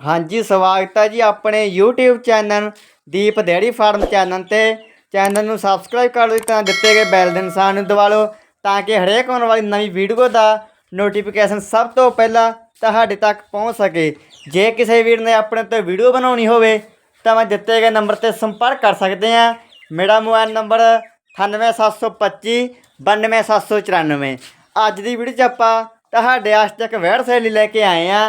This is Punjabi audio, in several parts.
ਹਾਂਜੀ, ਸਵਾਗਤ ਹੈ ਜੀ ਆਪਣੇ YouTube channel Deep dairy farm channel ਤੇ। ਚੈਨਲ ਨੂੰ ਸਬਸਕ੍ਰਾਈਬ ਕਰ ਲਓ ਤਾਂ ਦਿੱਤੇ ਗਏ ਬੈਲ ਦੇ ਨਿਸ਼ਾਨ ਨੂੰ ਦਬਾ ਲਓ ਤਾਂ ਕਿ ਹਰੇਕ ਆਉਣ ਵਾਲੀ ਨਵੀਂ ਵੀਡੀਓ ਦਾ ਨੋਟੀਫਿਕੇਸ਼ਨ ਸਭ ਤੋਂ ਪਹਿਲਾਂ ਤੁਹਾਡੇ ਤੱਕ ਪਹੁੰਚ ਸਕੇ। ਜੇ ਕਿਸੇ ਵੀਰ ਨੇ ਆਪਣੇ ਤੋਂ ਵੀਡੀਓ ਬਣਾਉਣੀ ਹੋਵੇ ਤਾਂ ਮੈਂ ਦਿੱਤੇ ਗਏ ਨੰਬਰ ਤੇ ਸੰਪਰਕ ਕਰ ਸਕਦੇ ਆ ਮੇਰਾ ਮੋਬਾਈਲ ਨੰਬਰ 98725 92794 ਅੱਜ ਦੀ ਵੀਡੀਓ 'ਚ ਆਪਾਂ ਤੁਹਾਡੇ ਵਾਸਤੇ ਇੱਕ ਵੈੜ ਸੈਲੀ ਲੈ ਕੇ ਆਏ ਆ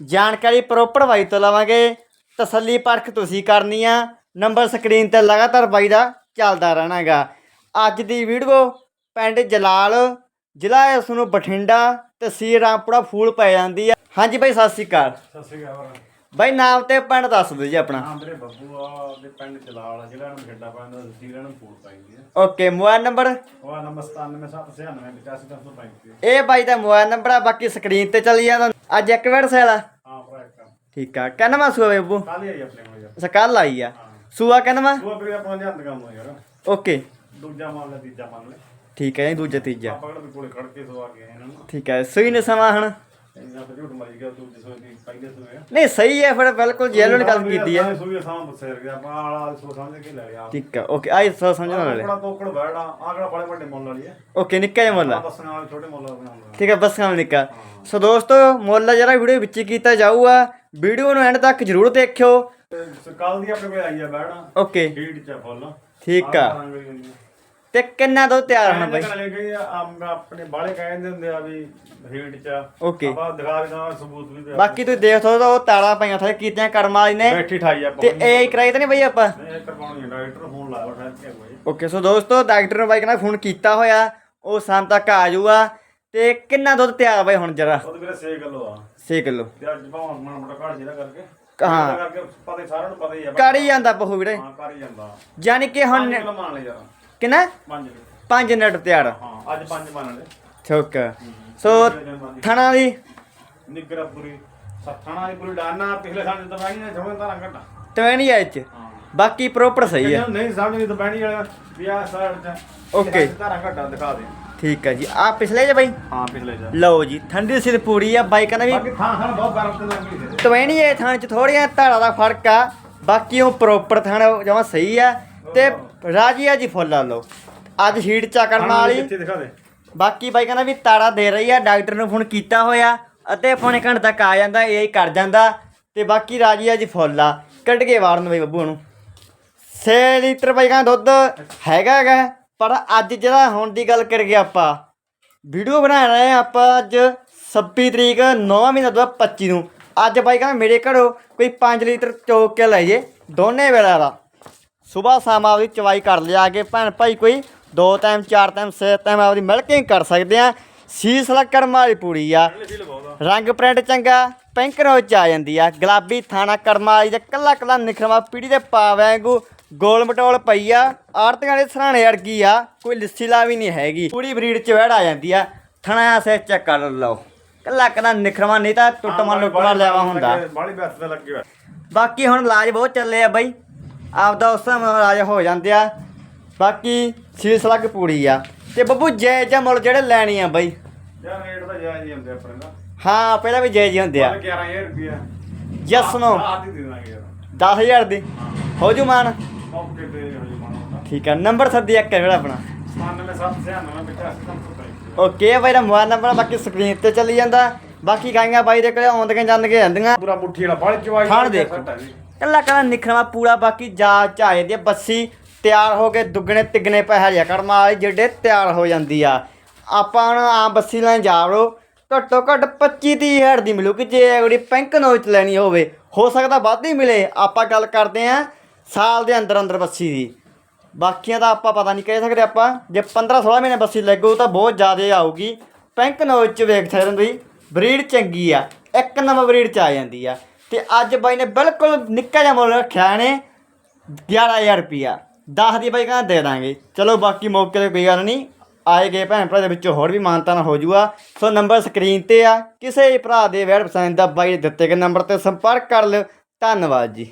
ਜਾਣਕਾਰੀ ਪ੍ਰੋਪਰ ਬਾਈ ਤੋਂ ਲਵਾਂਗੇ। ਤਸੱਲੀ ਪਰਖ ਤੁਸੀਂ ਕਰਨੀ ਆ। ਨੰਬਰ ਸਕਰੀਨ ਤੇ ਲਗਾਤਾਰ ਬਾਈ ਦਾ ਚੱਲਦਾ ਰਹਿਣਾਗਾ। ਅੱਜ ਦੀ ਵੀਡੀਓ ਪਿੰਡ ਜਲਾਲ, ਜ਼ਿਲ੍ਹਾ ਹੈ ਉਸ ਨੂੰ ਬਠਿੰਡਾ ਤਹਿਸੀਲ ਰਾਮਪੁਰਾ ਫੂਲ ਪੈ ਜਾਂਦੀ ਆ। ਹਾਂਜੀ ਬਾਈ, ਸਤਿ ਸ਼੍ਰੀ ਅਕਾਲ। ਸਤਿ ਸ਼੍ਰੀ ਅਕਾਲ। ਬਾਈ ਨਾਮ ਤੇ ਪਿੰਡ ਦੱਸ ਦਿਓ ਜੀ ਆਪਣਾ। ਹਾਂ ਮੇਰੇ ਬੱਬੂ ਆ ਦੇ ਪਿੰਡ ਚਲਾਲ ਜ਼ਿਲ੍ਹਾ ਨੂੰ ਖੇਡਾ ਪੈਂਦਾ ਤਹਿਸੀਲ ਨੂੰ ਫੂਲ ਪਾਈਦੀ ਆ। Okay mobile number? ਉਹ ਨੰਬਰ 9779855335 ਇਹ ਬਾਈ ਦਾ ਮੋਬਾਈਲ ਨੰਬਰ ਆ ਬਾਕੀ ਸਕਰੀਨ ਤੇ ਚੱਲੀ ਜਾਂਦਾ। ਅੱਜ ਇੱਕ ਵਾਰ ਸੈਲਾ ਹਾਂ ਭਰਾ ਇੱਕ ਠੀਕ ਆ ਕਹਿੰਦਾ ਸੂਆ ਬੇਬੂ? ਕੱਲ ਹੀ ਆਈ ਆਪਣੇ ਕੋਲ ਯਾਰ। ਸਕਲ ਆਈ ਆ। ਸੂਆ ਕਹਿੰਦਾ ਉਹ ਆਪਣੇ ਆਪਾਂ ਜਾਂਦ ਕੰਮ ਹੋ ਯਾਰ। ਓਕੇ। ਦੂਜਾ ਮੰਨ ਲੈ ਤੀਜਾ ਮੰਨ ਲੈ। ਠੀਕ ਹੈ ਜੀ ਦੂਜਾ ਤੀਜਾ। ਆਪਾਂ ਕਿਹੜਾ ਵੀ ਕੋਲੇ ਖੜ ਕੇ ਸਵਾ ਕੇ ਆਏ ਇਹਨਾਂ ਨੂੰ। ਠੀਕ ਹੈ ਸੂਈ ਨੇ ਸਮਾਂ ਹੁਣ। ਗਿਆ ਦੂਜੇ ਸੋਏ ਦੀ ਪਹਿਲੇ ਸੋਏ ਆ ਨਹੀਂ ਸਹੀ ਹੈ ਫਿਰ ਬਿਲਕੁਲ ਜੈਨੂਨ ਗੱਲ ਕੀਤੀ ਹੈ। ਸੋਏ ਸਾਂ ਬਸੇ ਗਿਆ ਆਪਾਂ ਆਲਾ ਸੋ ਸਮਝ ਕੇ ਲੈ ਲਿਆ ਠੀਕ ਆ ਓਕੇ ਆਈ ਸੋ ਸਮਝਣ ਵਾਲੇ ਆਪਣਾ ਤੋਕੜ ਬੈੜਾ ਆ ਕਿਹੜਾ ਬੜੇ ਵੱਡੇ ਮੁੱਲ ਵਾਲੀ ਹੈ। ਓਕੇ ਨਿੱਕਾ ਜਿਹਾ ਮੁੱਲ ਆ। ਬਸਣ ਵਾਲੇ ਛੋਟੇ ਮੁੱਲ ਬਣਾਉਂਦਾ ਠੀਕ ਹੈ ਬਸ ਕੰਮ ਨਿੱਕਾ। ਸੋ ਦੋਸਤੋ ਮੁੱਲ ਜਿਹੜਾ ਵੀਡੀਓ ਵਿੱਚ ਹੀ ਕੀਤਾ ਜਾਊਗਾ। ਵੀਡੀਓ ਨੂੰ ਐਂਡ ਤੱਕ ਜਰੂਰ ਦੇਖਿਓ। ਕੱਲ ਦੀ ਆਪਣੇ ਕੋਲ ਆਈ ਆ ਬੈੜਾ ਓਕੇ ਹੀਟ ਚ ਫੁੱਲ। ਠੀਕ ਆ। ਤੇ ਕਿੰਨਾ ਦੋ ਤਿਆਰ ਹੋਣਾ ਬਾਈ? ਲੈ ਆਪਣੇ ਬਾਲੇ ਕਹਿੰਦੇ ਹੁੰਦੇ ਆ ਵੀ ਹੀਟ ਚ। ਆਪਾਂ ਦਿਖਾ ਵੀ ਦਵਾਂ ਸਬੂਤ ਵੀ ਦੇ ਬਾਕੀ ਤੁਸੀਂ ਦੇਖ ਸਕਦੇ ਹੋ ਤਾਲਾ ਪਾਈਆਂ ਥੋੜੇ ਕੀਤੀਆਂ ਕਰਮਾਂ ਵਾਲੀ ਨੇ। ਬੈਠੀ ਠਾਈ ਆਪਾਂ ਤੇ ਇਹ ਕਰਾਈ ਤਾਂ ਨਹੀਂ ਬਈ ਆਪਾਂ? ਇਹ ਕਰਵਾਉਣੀ ਹੈ ਡਾਕਟਰ ਫੋਨ ਲਾਇਆ ਠਹਿਰ ਕੇ ਕੋਈ ਓਕੇ ਸੋ ਦੋਸਤੋ ਡਾਕਟਰ ਨੂੰ ਬਾਈ ਕਹਿੰਦਾ ਫੋਨ ਕੀਤਾ ਹੋਇਆ ਉਹ ਸ਼ਾਮ ਤੱਕ ਆ ਜਾਊਗਾ। ਤੇ ਕਿੰਨਾ ਦੁੱਧ ਤਿਆਰ ਬਾਈ ਹੁਣ ਜਰਾ? ਉਹਦੇ ਵੀਰੇ 6 ਕਿਲੋ ਆ। 6 ਕਿਲੋ। ਤੇ ਅੱਜ ਭਾਵੇਂ ਮਨ ਮੋਟਾ ਘੜ ਜਿਹੜਾ ਕਰਕੇ। ਹਾਂ। ਇਹਦਾ ਕਰਕੇ ਪਤਾ ਹੀ ਸਾਰਿਆਂ ਨੂੰ ਪਤਾ ਹੀ ਆ ਕਰ ਹੀ ਜਾਂਦਾ ਪਹੂ ਵੀਰੇ। ਹਾਂ ਕਰ ਹੀ ਜਾਂਦਾ। ਯਾਨੀ ਕਿ ਹੁਣ 5 ਕਿਲੋ ਮੰਨ ਲੈ ਯਾਰ ਕਿੰਨਾ? 5 5 ਮਿੰਟ ਤਿਆਰ। ਹਾਂ ਅੱਜ 5 ਮੰਨ ਲੈ ਠੀਕ ਆ। ਸੋ ਥਣਾ ਦੀ ਨਿਗਰਾ ਪੂਰੀ ਸੱਥਾਣਾ ਦੀ ਪੂਰੀ ਡਾਨਾ ਪਿਛਲੇ ਸਾਲ ਤਾਂ ਮੈਂ ਨਹੀਂ ਜਮਨ ਤਾਂ ਘਟਾ। ਟਵੈਣੀ ਐਚ ਹਾਂ। ਬਾਕੀ ਪ੍ਰੋਪਰ ਸਹੀ ਹੈ ਇਹਨਾਂ ਨੂੰ ਨਹੀਂ ਤਾਂ ਵਾਲਾ ਵੀ ਆ ਸਾਈਡ ਚ Okay. ਧਾਰਾ ਘਟਾ ਦਿਖਾ ਦੇ। ਠੀਕ ਹੈ ਜੀ। ਆ ਪਿਛਲੇ ਜੇ ਬਾਈ? ਹਾਂ ਪਿਛਲੇ ਜਾ। ਲਓ ਜੀ ਠੰਡੀ ਸਿਰ ਪੂਰੀ ਆ ਬਾਈ ਕਹਿੰਦਾ ਵੀ ਬਾਕੀ ਥਾਂ ਥਾਂ ਬਹੁਤ ਗਰਮ ਤੇ ਲੱਗੀ ਟਵੈਣੀ ਇਹ ਥਾਂ ਚ ਥੋੜੀਆਂ ਧਾਰਾਂ ਦਾ ਫ਼ਰਕ ਆ। ਬਾਕੀ ਉਹ ਪ੍ਰੋਪਰ ਥਾਂ ਜਮਾ ਸਹੀ ਆ। ਤੇ ਰਾਜੀ ਆ ਜੀ ਫੁੱਲ ਲਾ ਲਓ। ਅੱਜ ਹੀਟ ਚਾ ਕਰਨ ਵਾਲੀ। ਇੱਥੇ ਦਿਖਾ ਦੇ। ਬਾਕੀ ਬਾਈ ਕਹਿੰਦਾ ਵੀ ਤਾੜਾ ਦੇ ਰਹੀ ਆ ਡਾਕਟਰ ਨੂੰ ਫੋਨ ਕੀਤਾ ਹੋਇਆ ਅਤੇ ਪੌਣੇ ਘੰਟੇ ਤੱਕ ਆ ਜਾਂਦਾ ਇਹ ਹੀ ਕਰ ਜਾਂਦਾ। ਤੇ ਬਾਕੀ ਰਾਜੀ ਆ ਜੀ ਫੁੱਲ ਆ। ਕੱਢ ਕੇ ਵਾਰਨ ਬਈ ਬੱਬੂ ਨੂੰ। 6 ਲੀਟਰ ਬਾਈ ਕਹਿੰਦਾ ਦੁੱਧ ਹੈਗਾ ਹੈਗਾ ਪਰ ਅੱਜ ਜਿਹੜਾ ਹੁਣ ਦੀ ਗੱਲ ਕਰੀਏ ਆਪਾਂ ਵੀਡੀਓ ਬਣਾ ਰਹੇ ਆ ਆਪਾਂ ਅੱਜ 26 ਤਰੀਕ 9 ਮਹੀਨਾ 2025 ਨੂੰ। ਅੱਜ ਬਾਈ ਕਹਿੰਦਾ ਮੇਰੇ ਘਰੋਂ ਕੋਈ 5 ਲੀਟਰ ਚੋਕ ਕੇ ਲੈ ਜੇ ਦੋਨੇ ਵੇਲਾ ਦਾ ਸਵੇਰ ਸ਼ਾਮ ਆਪਦੀ ਚਵਾਈ ਕਰ ਲਿਆ ਕੇ ਭੈਣ ਭਾਈ ਕੋਈ ਦੋ ਟਾਈਮ ਚਾਰ ਟਾਈਮ ਸੇ ਟਾਈਮ ਆਪਦੀ ਮਿਲਕਿੰਗ ਕਰ ਸਕਦੇ ਆ। ਸੀਸ ਲੱਕੜ ਮਾਰੀ ਪੂਰੀ ਆ। ਰੰਗ ਪ੍ਰਿੰਟ ਚੰਗਾ ਪਿੰਕ ਰੋਜ਼ ਚ ਆ ਜਾਂਦੀ ਆ। ਗੁਲਾਬੀ ਥਾਣਾ ਕਰਮਾ ਵਾਲੀ ਦਾ ਕੱਲਾ ਕੱਲਾ ਨਿਖਰਵਾ ਪੀੜੀ ਦੇ ਪਾ ਵੈਂਗੂ ਗੋਲ ਮਟੋਲ ਪਈ ਆ। ਆਰਤੀਆਂ ਦੇ ਸਰਾਣੇ ਅੜਗੀ ਆ ਕੋਈ ਲਿੱਸੀ ਲਾ ਵੀ ਨਹੀਂ ਹੈਗੀ। ਪੂਰੀ ਬਰੀਡ ਚ ਵੜ ਆ ਜਾਂਦੀ ਆ। ਥਣਾ ਸੇ ਚੈੱਕ ਕਰ ਲਓ। ਕੱਲਾ ਕੱਲਾ ਨਿਖਰਵਾ ਨਹੀਂ ਤਾਂ ਟੁੱਟਮਾ ਲੁੱਟਮਾ ਲੈਵਾ ਹੁੰਦਾ। ਬਾਕੀ ਹੁਣ ਇਲਾਜ ਬਹੁਤ ਚੱਲੇ ਆ ਬਾਈ। ਆਪਦਾ ਉਸ ਤਰ੍ਹਾਂ ਇਲਾਜ ਹੋ ਜਾਂਦੇ ਆ। ਬਾਕੀ ਸੀਸ ਲੱਗ ਪੂਰੀ ਆ। ਤੇ ਬੱਬੂ ਜੈ ਜੈ ਮੁੱਲ ਜਿਹੜੇ ਲੈਣੀ ਆ ਬਾਈ। ਯਾਰ ਰੇਟ ਤਾਂ ਜਾਇਜ਼ ਹੀ ਹੁੰਦੇ ਆਪਣੇ ਦਾ ਹਾਂ ਪਹਿਲਾਂ ਵੀ ਜੈ ਜੀ ਹੁੰਦੇ ਆ। 11000 ਰੁਪਿਆ ਯਸ ਨੋ। ਆਹ ਦੀ ਦੇ ਦਾਂਗੇ ਯਾਰ। 10000 ਦੀ। ਹੋ ਜੂ ਮਾਨ। ਓਕੇ ਤੇ ਹੋ ਜੀ ਮਾਣਾ ਠੀਕ ਆ ਨੰਬਰ ਸੱਦੀ ਇੱਕ ਹੈ ਜਿਹੜਾ ਆਪਣਾ। 9779 ਓਕੇ ਬਾਈ ਦਾ ਮੋਬਾਈਲ ਨੰਬਰ ਬਾਕੀ ਸਕਰੀਨ ਤੇ ਚੱਲੀ ਜਾਂਦਾ। ਬਾਕੀ ਗਾਈਆਂ ਬਾਈ ਦੇ ਕੋਲੇ ਆਉਂਦੀਆਂ ਜਾਂਦੀਆਂ ਜਾਂਦੀਆਂ ਪੂਰਾ ਮੁੱਠੀ ਵਾਲਾ ਬਾਲੀ ਚਵਾਈ ਖਾਣ ਦੇਖੋ। ਕੱਲਾ ਕੱਲਾ ਨਿਖਰਵਾ ਪੂਰਾ ਬਾਕੀ ਜਾ ਝਾਏ ਦੀ ਬੱਸੀ ਤਿਆਰ ਹੋ ਕੇ ਦੁੱਗਣੇ ਤਿੱਗਣੇ ਪੈਸੇ ਲਿਆ ਕਰਮਾ ਵਾਲੀ ਜਿਹੜੇ ਤਿਆਰ ਹੋ ਜਾਂਦੀ ਆ। ਆਪਾਂ ਹੁਣ ਆਮ ਬੱਸੀ ਲੈਣ ਜਾਵੜੋ ਘੱਟੋ ਘੱਟ 25 30 ਹਜ਼ਾਰ ਦੀ ਮਿਲੂਗੀ ਜੇ ਅਗੜੀ ਪੈਂਕ ਨੋਚ ਲੈਣੀ ਹੋਵੇ। ਹੋ ਸਕਦਾ ਵੱਧ ਹੀ ਮਿਲੇ। ਆਪਾਂ ਗੱਲ ਕਰਦੇ ਆਂ ਸਾਲ ਦੇ ਅੰਦਰ ਅੰਦਰ ਬੱਸੀ ਦੀ। ਬਾਕੀਆਂ ਦਾ ਆਪਾਂ ਪਤਾ ਨਹੀਂ ਕਹਿ ਸਕਦੇ ਆਪਾਂ। ਜੇ 15 16 ਮਹੀਨੇ ਬੱਸੀ ਲੱਗੂ ਤਾਂ ਬਹੁਤ ਜ਼ਿਆਦਾ ਆਊਗੀ। ਪੈਂਕ ਨੋਚ ਚ ਵੇਖ ਸਕਦੇ ਹੋ ਤੁਸੀਂ। ਬਰੀਡ ਚੰਗੀ ਆ, ਇੱਕ ਨੰਬਰ ਬਰੀਡ ਚ ਆ ਜਾਂਦੀ ਆ। ਤੇ ਅੱਜ ਬਾਈ ਨੇ ਬਿਲਕੁਲ ਨਿੱਕਾ ਜਿਹਾ ਮੁੱਲ ਰੱਖਿਆ ਨੇ 11000 ਰੁਪਿਆ 10 ਦੀ ਬਾਈ ਕਹਿੰਦਾ ਦੇ ਦਾਂਗੇ। ਚਲੋ ਬਾਕੀ ਮੌਕੇ ਤੇ ਕੋਈ ਗੱਲ ਨਹੀਂ, ਆਏ ਗਏ ਭੈਣ ਭਰਾ ਦੇ ਵਿੱਚੋਂ ਹੋਰ ਵੀ ਮਾਨਤਾ ਨਾ ਹੋ ਜੂਗਾ ਸੋ ਨੰਬਰ ਸਕਰੀਨ ਤੇ ਆ, ਕਿਸੇ ਭਰਾ ਦੇ ਵੈਡ ਪਸੰਦ ਦਾ ਬਾਈ ਦਿੱਤੇ ਗਏ ਨੰਬਰ ਤੇ ਸੰਪਰਕ ਕਰ ਲਿਓ। ਧੰਨਵਾਦ ਜੀ।